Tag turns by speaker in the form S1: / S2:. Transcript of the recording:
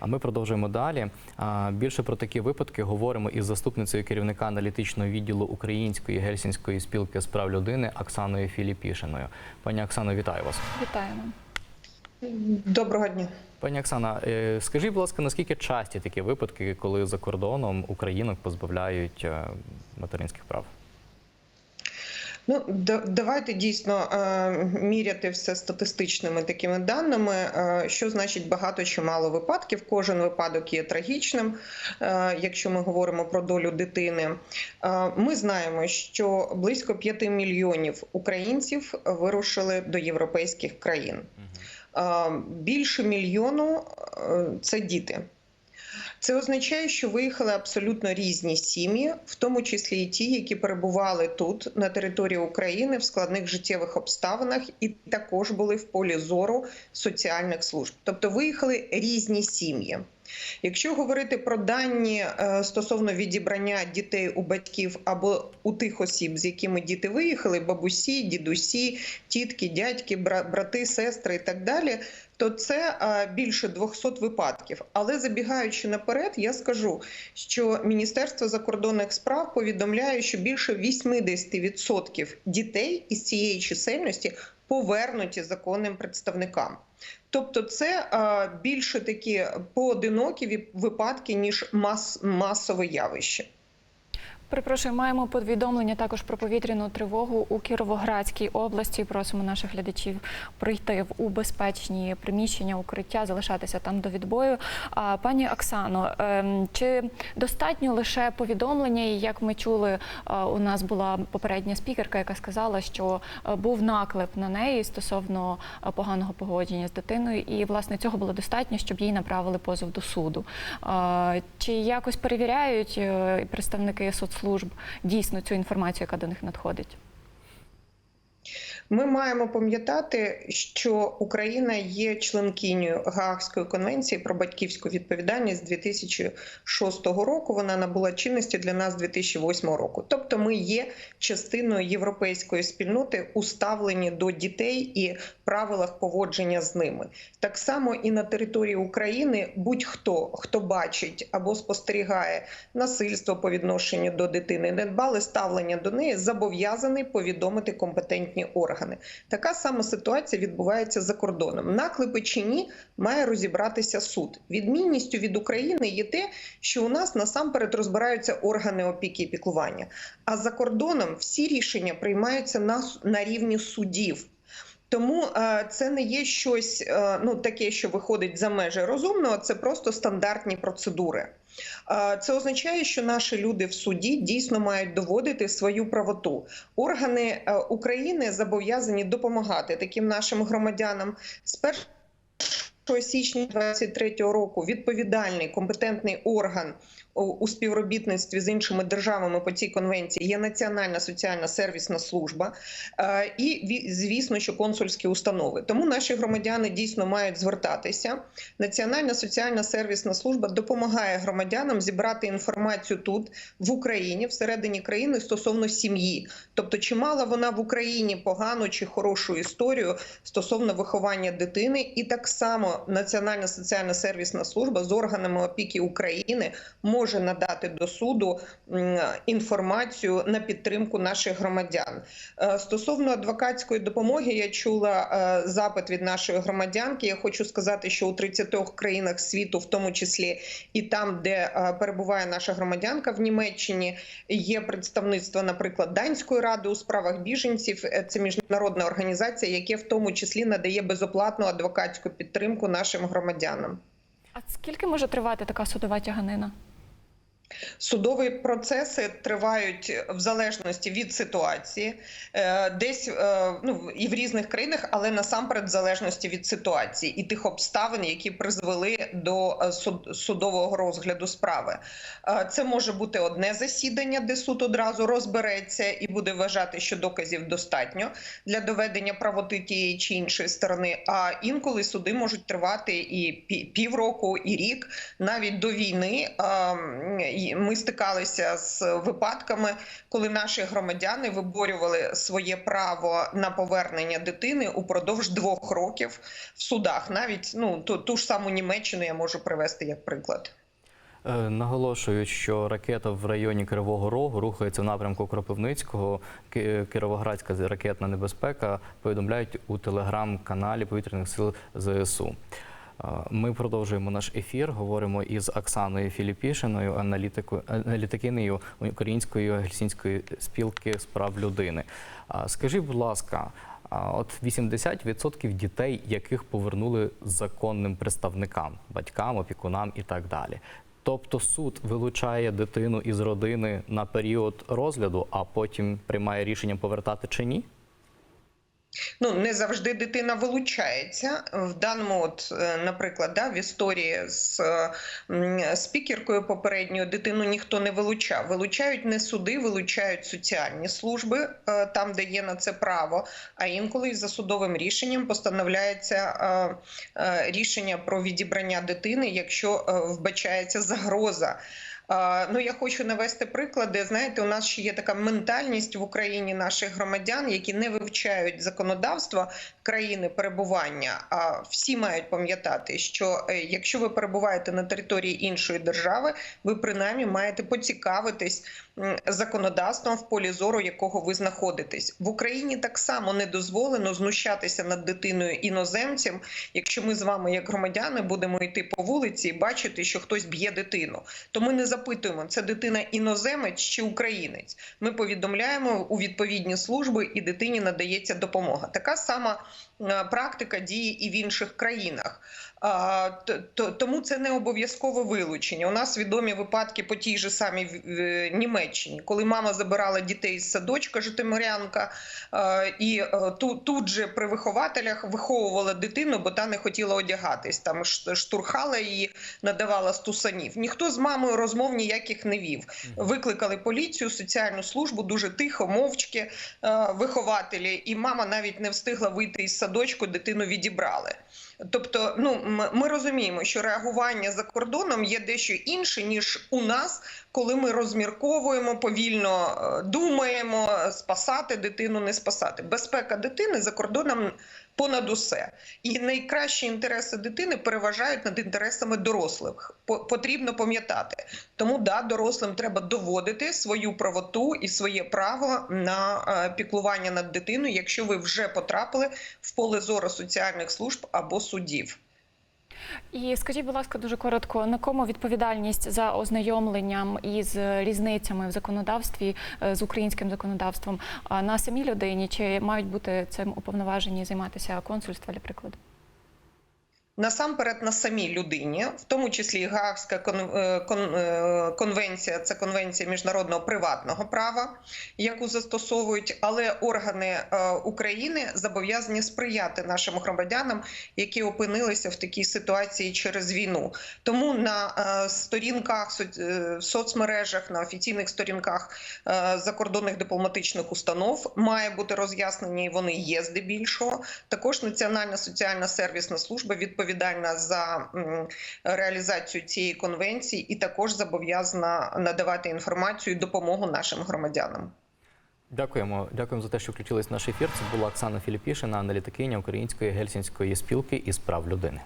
S1: А ми продовжуємо далі. Більше про такі випадки говоримо із заступницею керівника аналітичного відділу Української гельсінської спілки з прав людини Оксаною Філіпішиною. Пані Оксано, вітаю вас.
S2: Вітаємо.
S3: Доброго дня.
S1: Пані Оксана, е, скажіть, будь ласка, наскільки часті такі випадки, коли за кордоном українок позбавляють е, материнських прав?
S3: Ну давайте дійсно е, міряти все статистичними такими даними. Е, що значить багато чи мало випадків? Кожен випадок є трагічним. Е, якщо ми говоримо про долю дитини, ми знаємо, що близько 5 мільйонів українців вирушили до європейських країн. Більше мільйону це діти. Це означає, що виїхали абсолютно різні сім'ї, в тому числі і ті, які перебували тут на території України в складних життєвих обставинах, і також були в полі зору соціальних служб. Тобто виїхали різні сім'ї. Якщо говорити про дані е, стосовно відібрання дітей у батьків або у тих осіб, з якими діти виїхали, бабусі, дідусі, тітки, дядьки, бра- брати, сестри і так далі, то це е, більше 200 випадків. Але забігаючи наперед, я скажу, що Міністерство закордонних справ повідомляє, що більше 80% дітей із цієї чисельності повернуті законним представникам. Тобто, це е, більше такі поодинокі випадки ніж мас, масове явище.
S2: Перепрошую, маємо повідомлення також про повітряну тривогу у Кіровоградській області. Просимо наших глядачів прийти в безпечні приміщення, укриття, залишатися там до відбою. А пані Оксано, ем, чи достатньо лише повідомлення? І як ми чули, е, у нас була попередня спікерка, яка сказала, що е, був наклеп на неї стосовно е, поганого погодження з дитиною, і власне цього було достатньо, щоб їй направили позов до суду. Чи якось перевіряють представники соцслужб дійсно цю інформацію, яка до них надходить?
S3: Ми маємо пам'ятати, що Україна є членкинею Гаагської конвенції про батьківську відповідальність з 2006 року. Вона набула чинності для нас з 2008 року. Тобто, ми є частиною європейської спільноти, уставлені до дітей і правилах поводження з ними. Так само і на території України будь-хто хто бачить або спостерігає насильство по відношенню до дитини, недбале ставлення до неї, зобов'язаний повідомити компетентні органи. Така сама ситуація відбувається за кордоном. Наклепи чи ні, має розібратися суд. Відмінністю від України є те, що у нас насамперед розбираються органи опіки і піклування. А за кордоном всі рішення приймаються на, на рівні судів. Тому е, це не є щось е, ну таке, що виходить за межі розумного. Це просто стандартні процедури. Е, Це означає, що наші люди в суді дійсно мають доводити свою правоту. Органи України зобов'язані допомагати таким нашим громадянам 1 січня 2023 року. Відповідальний компетентний орган у- співробітництві з іншими державами по цій конвенції є Національна соціальна сервісна служба е, і звісно, що консульські установи. Тому наші громадяни дійсно мають звертатися. Національна соціальна сервісна служба допомагає громадянам зібрати інформацію тут в Україні, всередині країни стосовно сім'ї. Тобто, чи мала вона в Україні погану чи хорошу історію стосовно виховання дитини, і так само Національна соціальна сервісна служба з органами опіки України може надати до суду інформацію на підтримку наших громадян. Е, Стосовно адвокатської допомоги, я чула е, запит від нашої громадянки. Я хочу сказати, що у 30 країнах світу, в тому числі і там, де е, перебуває наша громадянка в Німеччині, є представництво, наприклад, данської ради у справах біженців. Це міжнародна організація, яке в тому числі надає безоплатну адвокатську підтримку нашим громадянам.
S2: А скільки може тривати така судова тяганина?
S3: Судові процеси тривають в залежності від ситуації, Е, десь е, ну і в різних країнах, але насамперед в залежності від ситуації і тих обставин, які призвели до е, судового розгляду справи. Це може бути одне засідання, де суд одразу розбереться і буде вважати, що доказів достатньо для доведення правоти тієї чи іншої сторони. А інколи суди можуть тривати і пі- півроку, і рік, навіть до війни. Ми стикалися з випадками, коли наші громадяни виборювали своє право на повернення дитини упродовж двох років в судах. Навіть ну ту, ту ж саму Німеччину я можу привести як приклад.
S1: Е, Наголошують, що ракета в районі Кривого Рогу рухається в напрямку Кропивницького. Кіровоградська ракетна небезпека повідомляють у телеграм-каналі повітряних сил ЗСУ. Ми продовжуємо наш ефір. Говоримо із Оксаною Філіпішиною, аналітикинею Української гельсінської спілки з прав людини. Скажіть, будь ласка, от 80% дітей, яких повернули законним представникам, батькам, опікунам і так далі. Тобто суд вилучає дитину із родини на період розгляду, а потім приймає рішення повертати чи ні?
S3: Ну не завжди дитина вилучається в даному, от, е, наприклад, да, в історії з спікеркою попередньою дитину ніхто не вилучав. Вилучають не суди, вилучають соціальні служби е, там, де є на це право. А інколи за судовим рішенням постановляється е, рішення про відібрання дитини, якщо вбачається загроза. Ну, я хочу навести приклади. Знаєте, у нас ще є така ментальність в Україні наших громадян, які не вивчають законодавства країни перебування. А всі мають пам'ятати, що е, якщо ви перебуваєте на території іншої держави, ви принаймні маєте поцікавитись законодавством в полі зору, якого ви знаходитесь в Україні. Так само не дозволено знущатися над дитиною іноземцем, якщо ми з вами, як громадяни, будемо йти по вулиці і бачити, що хтось б'є дитину. То ми не запитуємо, це дитина іноземець чи українець. Ми повідомляємо у відповідні служби, і дитині надається допомога. Така сама практика діє і в інших країнах. Тому це не обов'язкове вилучення. У нас відомі випадки по тій же самій в- Німеччині, коли мама забирала дітей з садочка Житомирянка, е, і е, тут, тут же при вихователях виховувала дитину, бо та не хотіла одягатись. Там штурхала її, надавала стусанів. Ніхто з мамою розмов ніяких не вів. Викликали поліцію, соціальну службу, дуже тихо, мовчки е, вихователі, і мама навіть не встигла вийти із садочку, дитину відібрали. Тобто, ну ми розуміємо, що реагування за кордоном є дещо інше ніж у нас, коли ми розмірковуємо, повільно е, думаємо, е, спасати дитину, не спасати. Безпека дитини за кордоном понад усе. І найкращі інтереси дитини переважають над інтересами дорослих. Потрібно пам'ятати. Тому да, дорослим треба доводити свою правоту і своє право на е, піклування над дитиною, якщо ви вже потрапили в поле зору соціальних служб або судів.
S2: І скажіть, будь ласка, дуже коротко, на кому відповідальність за ознайомленням із різницями в законодавстві е, з українським законодавством на самій людині чи мають бути цим уповноважені займатися консульства, для прикладу?
S3: Насамперед на самій людині, в тому числі і Гаагська е, е, конвенція, це конвенція міжнародного приватного права, яку застосовують, але органи е, України зобов'язані сприяти нашим громадянам, які опинилися в такій ситуації через війну. Тому на сторінках в соцмережах, на офіційних сторінках закордонних дипломатичних установ має бути роз'яснення, і вони є здебільшого. Також Національна соціальна сервісна служба відповідальна за реалізацію цієї конвенції і також зобов'язана надавати інформацію і допомогу нашим громадянам.
S1: Дякуємо. Дякуємо за те, що включились в наш ефір. Це була Оксана Філіпішина, аналітикиня Української гельсінської спілки із прав людини.